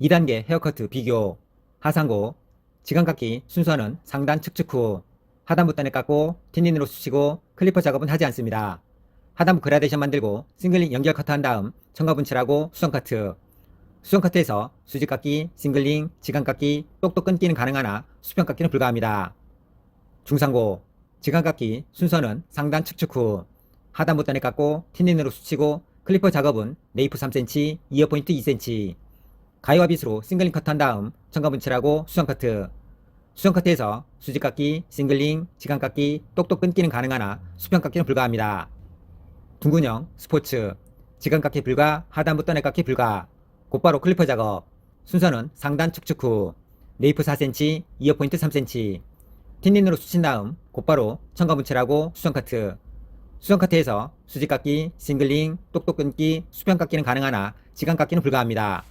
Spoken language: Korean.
2단계 헤어커트 비교 하상고 지간깎기 순서는 상단 측측 후 하단부 단에 깎고 틴닌으로 수치고 클리퍼 작업은 하지 않습니다. 하단부 그라데이션 만들고 싱글링 연결 커트한 다음 첨가 분칠하고 수정 커트 수정 커트에서 수직 깎기, 싱글링, 지간 깎기, 똑똑 끊기는 가능하나 수평 깎기는 불가합니다. 중상고 지간 깎기 순서는 상단 측측 후 하단부 단에 깎고 틴닌으로 수치고 클리퍼 작업은 네이프 3cm, 이어 포인트 2cm 가위와 빗으로 싱글링 커트한 다음 첨가 분칠하고 수정 커트. 수정 커트에서 수직 깎기, 싱글링, 지간 깎기, 똑똑 끊기는 가능하나 수평 깎기는 불가합니다. 둥근형, 스포츠, 지간 깎기 불가, 하단부 단에 깎기 불가, 곧바로 클리퍼 작업, 순서는 상단 측측 후, 네이프 4cm, 이어 포인트 3cm, 틴닌으로 수친 다음 곧바로 첨가 분칠하고 수정 커트, 수정 커트에서 수직 깎기, 싱글링, 똑똑 끊기, 수평 깎기는 가능하나 지간 깎기는 불가합니다.